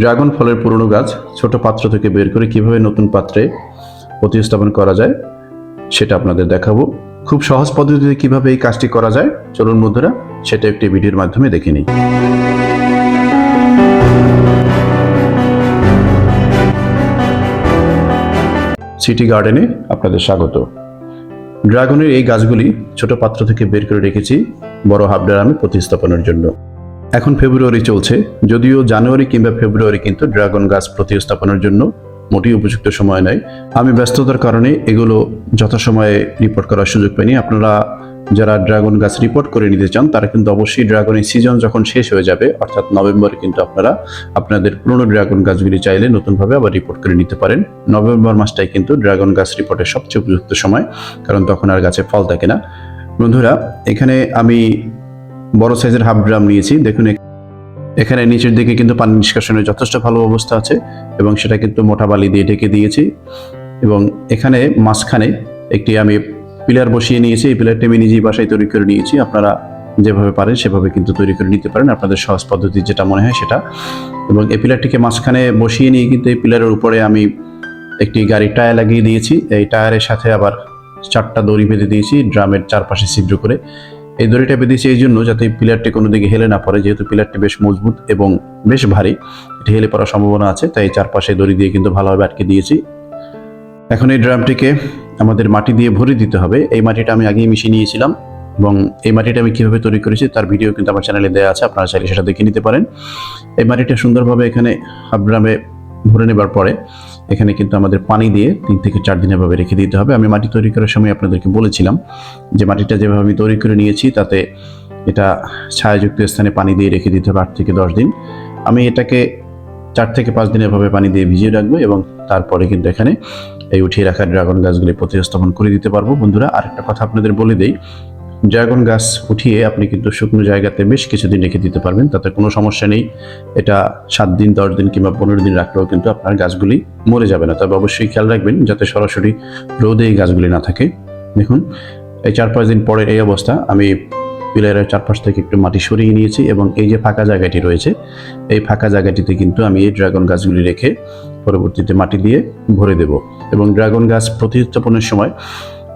Dragon ফলের পুরনো গাছ ছোট পাত্র থেকে বের করে কীভাবে নতুন পাত্রে প্রতিস্থাপন করা যায়, সেটা আপনাদের দেখাবো। খুব সহজ পদ্ধতিতে কীভাবে এই কাজটি করা যায়, চলুন বন্ধুরা, সেটা একটি ভিডিওর মাধ্যমে দেখে নিই। সিটি গার্ডেনে আপনাদের স্বাগত। ড্রাগনের এই গাছগুলি ছোট পাত্র থেকে বের করে রেখেছি, বড় হাফ ড্রামে প্রতিস্থাপনের জন্য। এখন ফেব্রুয়ারি চলছে, যদিও জানুয়ারি কিংবা ফেব্রুয়ারি কিন্তু ড্রাগন গাছ প্রতিস্থাপনের জন্য মোটেই উপযুক্ত সময় নয় আমি ব্যস্ততার কারণে এগুলো যথাসময়ে রিপোর্ট করার সুযোগ পাইনি। আপনারা যারা ড্রাগন গাছ রিপোর্ট করে নিতে চান, তারা কিন্তু অবশ্যই ড্রাগনের সিজন যখন শেষ হয়ে যাবে, অর্থাৎ নভেম্বরে কিন্তু আপনারা আপনাদের পুরনো ড্রাগন গাছগুলি চাইলে নতুনভাবে আবার রিপোর্ট করে নিতে পারেন। নভেম্বর মাসটাই কিন্তু ড্রাগন গাছ রিপোর্টের সবচেয়ে উপযুক্ত সময়, কারণ তখন আর গাছে ফল থাকে না। বন্ধুরা, এখানে আমি বড় সাইজের হাফ ড্রাম নিয়েছি। দেখুন এখানে নিচের দিকে কিন্তু পানি নিষ্কাশনের যথেষ্ট ভালো অবস্থা আছে এবং সেটা কিন্তু মোটা বালি দিয়ে ঢেকে দিয়েছি। এবং এখানে মাঝখানে একটি আমি পিলার বসিয়ে নিয়েছি। এই পিলারটি আমি নিজেই বাসায় তৈরি করে নিয়েছি। আপনারা যেভাবে পারেন সেভাবে কিন্তু তৈরি করে নিতে পারেন। আপনাদের সহজ পদ্ধতি যেটা মনে হয় সেটা। এবং এই পিলারটিকে মাঝখানে বসিয়ে নিয়ে কিন্তু এই পিলারের উপরে আমি একটি গাড়ির টায়ার লাগিয়ে দিয়েছি। এই টায়ারের সাথে আবার চারটা দড়ি বেঁধে দিয়েছি। ড্রামের চারপাশে ছিদ্র করে। এই দড়িটা বেঁধেছি এই জন্য যাতে পিলারটি কোনো দিকে হেলে না পড়ে। যেহেতু পিলারটি বেশ মজবুত এবং বেশ ভারী, এটি হেলে পড়ার সম্ভাবনা আছে, তাই চারপাশে দড়ি দিয়ে কিন্তু ভালোভাবে আটকে দিয়েছি। এখন এই ড্রামটিকে আমাদের মাটি দিয়ে ভরে দিতে হবে। এই মাটিটা আমি আগেই মিশিয়ে নিয়েছিলাম এবং এই মাটিটা আমি কীভাবে তৈরি করেছি তার ভিডিও কিন্তু আমার চ্যানেলে দেওয়া আছে, আপনারা চাইলে সেটা দেখে নিতে পারেন। এই মাটিটা সুন্দরভাবে এখানে হাফ ড্রামে ভরে নেবার পরে এখানে কিন্তু আমাদের পানি দিয়ে তিন থেকে চার দিনের ভাবে রেখে দিতে হবে। আমি মাটি তৈরি করার সময় আপনাদেরকে বলেছিলাম যে মাটিটা যেভাবে আমি তৈরি করে নিয়েছি, তাতে এটা ছায়াযুক্ত স্থানে পানি দিয়ে রেখে দিতে হবে আট থেকে দশ দিন। আমি এটাকে চার থেকে পাঁচ দিনের ভাবে পানি দিয়ে ভিজিয়ে রাখব এবং তারপরে কিন্তু এখানে এই উঠিয়ে রাখা ড্রাগন গাছগুলি প্রতিস্থাপন করে দিতে পারব। বন্ধুরা, আরেকটা কথা আপনাদের বলে দেই ড্রাগন গাছ উঠিয়ে আপনি কিন্তু শুকনো জায়গাতে বেশ কিছুদিন রেখে দিতে পারবেন, তাতে কোনো সমস্যা নেই। এটা সাত দিন, দশ দিন কিংবা পনেরো দিন রাখলেও কিন্তু আপনার গাছগুলি মরে যাবে না। তবে অবশ্যই খেয়াল রাখবেন যাতে সরাসরি রোদে এই গাছগুলি না থাকে। দেখুন, এই চার পাঁচ দিন পরের এই অবস্থা। আমি পিলারের চারপাশ থেকে একটু মাটি সরিয়ে নিয়েছি এবং এই যে ফাঁকা জায়গাটি রয়েছে, এই ফাঁকা জায়গাটিতে কিন্তু আমি এই ড্রাগন গাছগুলি রেখে পরবর্তীতে মাটি দিয়ে ভরে দেব। এবং ড্রাগন গাছ প্রতিস্থাপনের সময়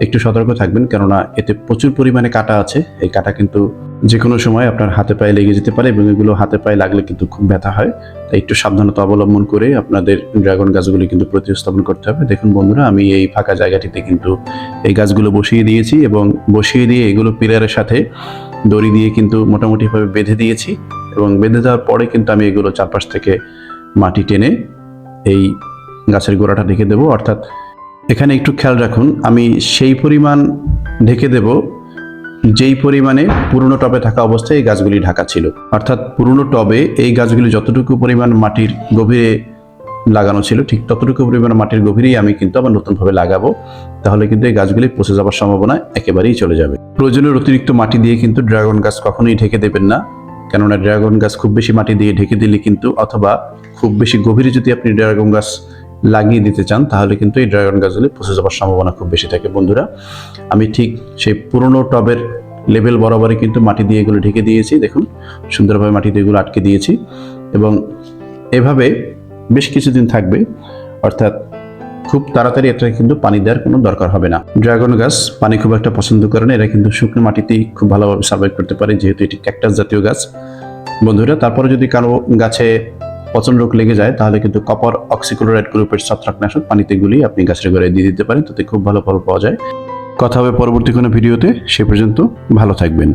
একটু সতর্ক থাকবেন, কেননা এতে প্রচুর পরিমাণে কাটা আছে। এই কাটা কিন্তু যে কোনো সময় আপনার হাতে পায়ে লেগে যেতে পারে এবং এগুলো হাতে পায়ে লাগলে কিন্তু খুব ব্যথা হয়। তাই একটু সাবধানতা অবলম্বন করে আপনাদের ড্রাগন গাছগুলি কিন্তু প্রতিস্থাপন করতে হবে। দেখুন বন্ধুরা, আমি এই ফাঁকা জায়গাটিতে কিন্তু এই গাছগুলো বসিয়ে দিয়েছি এবং বসিয়ে দিয়ে এগুলো পিলারের সাথে দড়ি দিয়ে কিন্তু মোটামুটিভাবে বেঁধে দিয়েছি এবং বেঁধে দেওয়ার পরে কিন্তু আমি এগুলো চারপাশ থেকে মাটি টেনে এই গাছের গোড়াটা ঢেকে দেবো। অর্থাৎ এখানে একটু খেয়াল রাখুন, আমি সেই পরিমাণ ঢেকে দেব, যেই পরিমাণে পুরনো টবে থাকা অবস্থায় এই গাছগুলি ঢাকা ছিল। অর্থাৎ পুরনো টবে এই গাছগুলি যতটুকু পরিমাণ মাটির গভীরে লাগানো ছিল, ঠিক ততটুকু পরিমাণ মাটির গভীরেই আমি কিন্তু আবার নতুনভাবে লাগাবো, তাহলে কিন্তু এই গাছগুলি পচে যাওয়ার সম্ভাবনা একেবারেই চলে যাবে। প্রয়োজনের অতিরিক্ত মাটি দিয়ে কিন্তু ড্রাগন গাছ কখনোই ঢেকে দেবেন না, কেননা ড্রাগন গাছ খুব বেশি মাটি দিয়ে ঢেকে দিলে কিন্তু অথবা খুব বেশি গভীরে যদি আপনি ড্রাগন গাছ লাগিয়ে দিতে চান, তাহলে কিন্তু এই ড্রাগন গাছগুলি পচে যাওয়ার সম্ভাবনা খুব বেশি থাকে। বন্ধুরা, আমি ঠিক সেই পুরনো টবের লেভেল বরাবরই কিন্তু মাটি দিয়ে এগুলো ঢেকে দিয়েছি, দেখুন, সুন্দরভাবে মাটি দিয়ে এগুলো আটকে দিয়েছি এবং এভাবে বেশ কিছুদিন থাকবে, অর্থাৎ খুব তাড়াতাড়ি এটা কিন্তু পানি দেওয়ার কোনো দরকার হবে না। ড্রাগন গাছ পানি খুব একটা পছন্দ করে না, এরা কিন্তু শুকনো মাটিতেই খুব ভালোভাবে সার্ভাইভ করতে পারে, যেহেতু এটি ক্যাকটাস জাতীয় গাছ। বন্ধুরা, তারপরে যদি কারও গাছে পচন রোগ লেগে যায়, তাহলে কিন্তু কপার অক্সিক্লোরাইড গ্রুপের ছত্রাকনাশক পানিতে গুলি আপনি গাছের গোড়ায় দিয়ে দিতে পারেন। তাতে খুব ভালো ফল পাওয়া যায়। কথা হবে পরবর্তী কোনো ভিডিওতে। সে পর্যন্ত ভালো থাকবেন।